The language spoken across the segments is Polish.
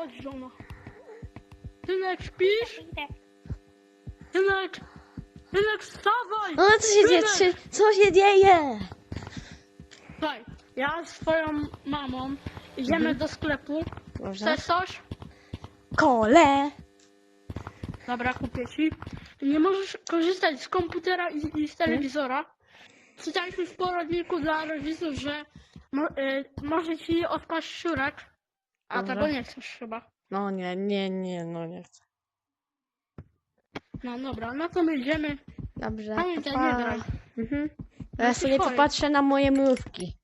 Chodź, żono. Synek, śpisz? Idę. Synek! Synek, wstawaj! No co się dzieje? Synek! Co, co się dzieje? Słuchaj, ja z swoją mamą idziemy do sklepu. Dobrze. Chcesz coś? Kole. Dobra, kupię ci. Nie możesz korzystać z komputera i, i z telewizora. Czytaliśmy w poradniku dla rodziców, że mo, y, może ci odpaść szczurek. A Dobra. tego nie chcesz chyba. No nie, nie, nie, no nie chcę. No dobra, no to my idziemy. Dobrze. Pamiętaj, pa. nie graj. Mhm. Ja jesteś sobie chory. popatrzę na moje mrówki.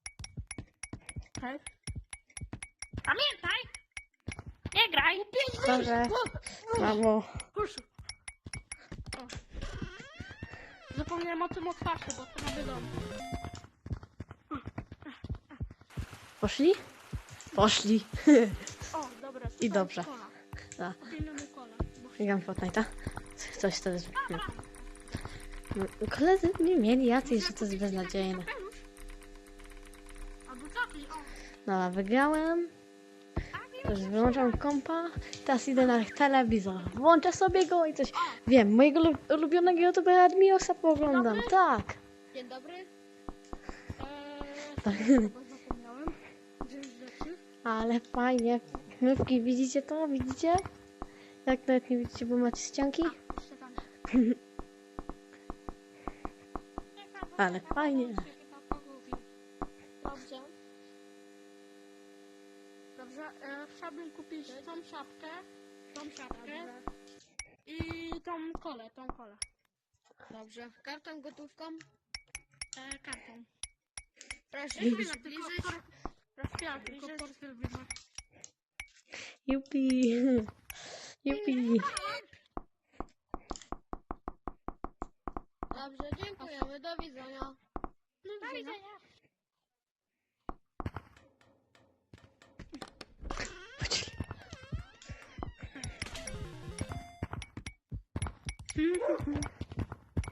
Tak? Pamiętaj! Nie graj! Dobrze. Mamo. O. Zapomniałem o tym otwarciu, bo to nowy dom. Poszli? Poszli. O, dobra. I dobrze. Kola. Tak. Kola. Bo Biegam Fortnite'a. Coś teraz no. No, Koledzy nie mieli jacyś, że to jest beznadziejne. Dobra, wygrałem. Teraz wyłączam kompa. Teraz idę na telewizor. Włączę sobie go i coś. Wiem, mojego lu- ulubionego youtubera Admiosa pooglądam. Tak. Dzień dobry. Eee, Tak. bo zapomniałem. Gdzieś rzeczy. Ale fajnie. Mrówki, widzicie to? Widzicie? Jak nawet nie widzicie, bo macie ścianki? Ale fajnie. Dobrze. Dobrze, e, chciałbym kupić tą szapkę, tą szapkę i tą kolę, tą kolę. Dobrze. Kartą, gotówką? E, kartą. Proszę Widzisz? się nabliżyć. Raz ja tylko portfel wyjmę. Jupi. Jupi. Dobrze, dziękujemy. Do widzenia. Do widzenia.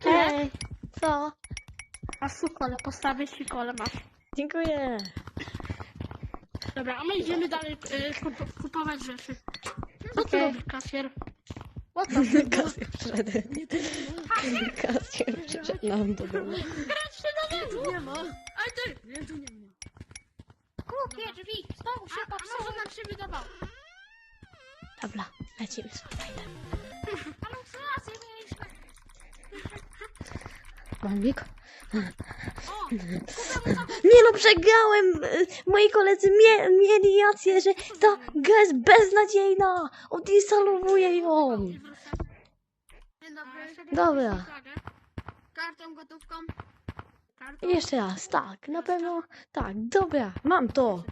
Hej, co? A su kole, postawię ci kole, masz. Dziękuję. Dobra, a my idziemy dalej e, kup kupować rzeczy. Co ty Okej. robisz, kasjer? Kasję przyszedł. Kasję przyszedł nam do domu. Grać się na lewo! Nie ma. Ale ty! Nie, tu nie ma. Kupię drzwi. Znowu się A, a popsuło. może nam się wydawało? Dobra, lecimy z Fortnite'em. Ale co ja mieliśmy? Bambik? O! Nie no, przegrałem! Moi koledzy mie mieli rację, że ta gra jest beznadziejna! Odinstalowuję ją! Dobra. Kartą, gotówką? Jeszcze raz, tak, na pewno, tak, dobra, mam to.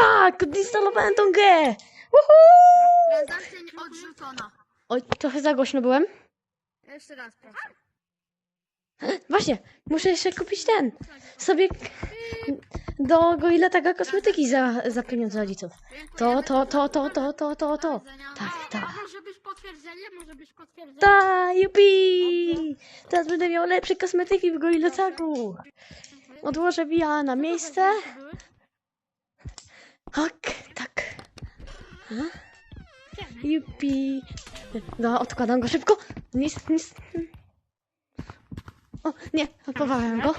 Tak, odinstalowałem tą grę! Transakcja odrzucona. Oj, trochę za głośno byłem. Jeszcze raz proszę. Właśnie, muszę jeszcze kupić ten. Sobie do go ile taka kosmetyki za, za pieniądze rodziców. To, to, to, to, to, to, to, to. Tak, tak. może być potwierdzenie? Może być potwierdzenie? Ta, jupi! Teraz będę miał lepsze kosmetyki w Goilocaku. Odłożę via na miejsce. Ok, tak. Jupi. No, odkładam go szybko. Nic, nic. O, nie, opowałem go.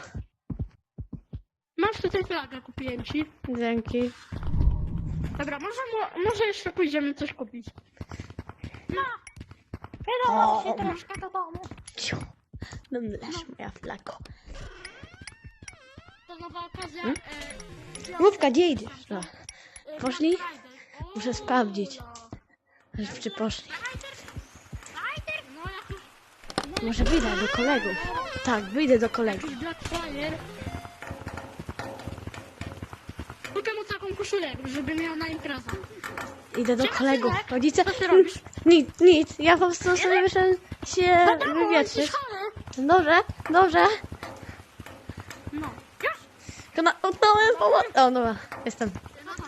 Masz tutaj flagę, kupiłem ci. Dzięki. Dobra, może, mo- może jeszcze pójdziemy coś kupić. No! Wydało się troszkę do domu. Ciu. No, leż moja flako. To nowa okazja. Hmm? E, Mówka, gdzie idziesz? No, e, poszli? Black Friday. O, Muszę sprawdzić. Czy poszli? No jakiś, Może wyjdę do kolegów. Tak, wyjdę do kolegów. jakiś Black Friday. Kupię mu taką koszulę, żeby miał na imprezę. Idę do Siema, kolegów. synek. Rodzice. Co ty robisz? Nic, nic. Ja po prostu sobie wyszedłem się wywietrzyć. Dobrze, dobrze. No. Już? Tylko na oddałem pomoc. O, dobra, jestem. No to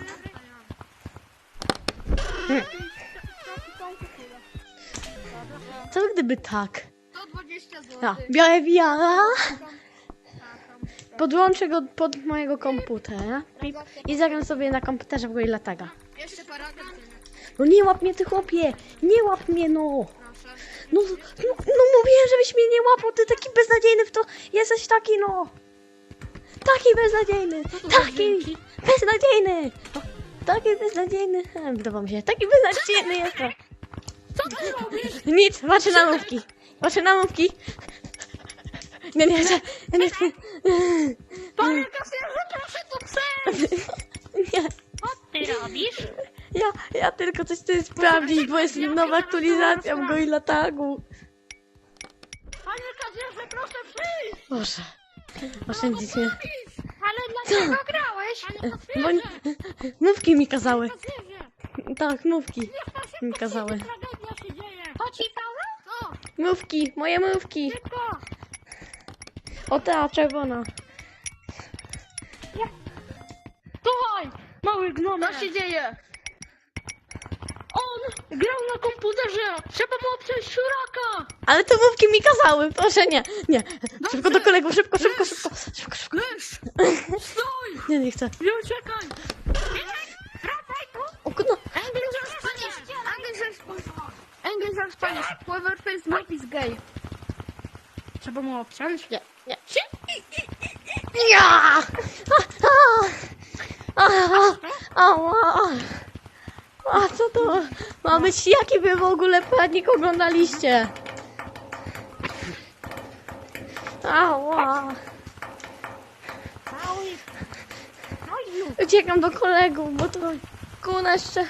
Co gdyby tak? 120 zł. Biorę wiara. Podłączę go pod mojego komputera i, i zagram sobie na komputerze w Goilataga. Jeszcze paragraf. No nie łap mnie ty chłopie! Nie łap mnie no! No, no, no mówiłem, żebyś mnie nie łapał, ty taki beznadziejny w to. Jesteś taki no. Taki beznadziejny. To Taki beznadziejny. O, Taki beznadziejny. Podoba mi się. Taki beznadziejny jestem. Co ty robisz? Nic, patrzę na mówki. Patrzę na mówki. Nie, nie, nie, nie, Panie kasjerze, proszę tu przejść! nie. Co ty robisz? Ja, ja tylko coś chcę sprawdzić, bo jest nowa aktualizacja w Goilla Tagu. Panie kasjerze, proszę przyjść! Boże. Oszczędzić mnie. Ale dlaczego grałeś? Panie Bo kasjerze! mówki mi kazały. Kasjerze! Tak, mówki Niech pan szybko mi kazały. tragedia się dzieje! Każe? Co? Mówki, moje mówki. Szybko! O ta czerwona. Słuchaj! Mały gnomie! Co się dzieje? On grał na komputerze! Trzeba mu obciąć szuraka! Ale te mówki mi kazały, proszę nie, nie. Szybko do kolegów, szybko, szybko, szybko, szybko, szybko. Mysz! Stój! Nie, nie chcę. Nie uciekaj! Wracaj tu! O, no. Angel Spanish! Angel Spanish! Angel Spanish! Whoever face Mike is gay. Trzeba mu obciąć? Nie, nie. Ja! A, co to ma być? Jaki wy w ogóle poradnik oglądaliście? Ała. No! Uciekam do kolegów, bo to kuna jeszcze...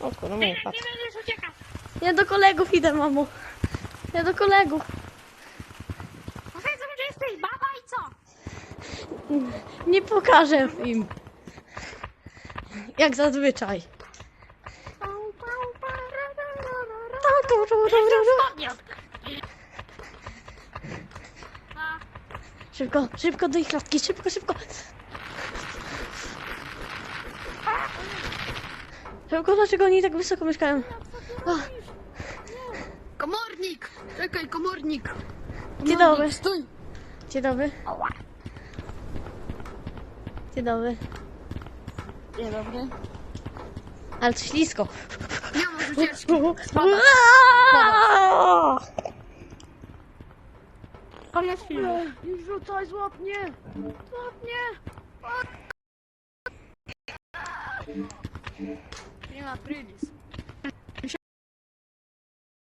O kurwa, patrz. Ja do kolegów idę, mamo. Ja do kolegów. Powiedzą, że jesteś baba i co? Nie pokażę im. Jak zazwyczaj. Szybko, szybko do ich klatki, szybko, szybko. Szybko, dlaczego oni tak wysoko mieszkają? O! Czekaj, komornik! dzień dobry, Stój! dzień dobry. Dzień dobry. Dzień dobry. Ale to ślisko. Nie masz ucieczki. Aaaa! koniec filmu. Nie rzucaj, złap mnie! Złap mnie! Nie ma prylis.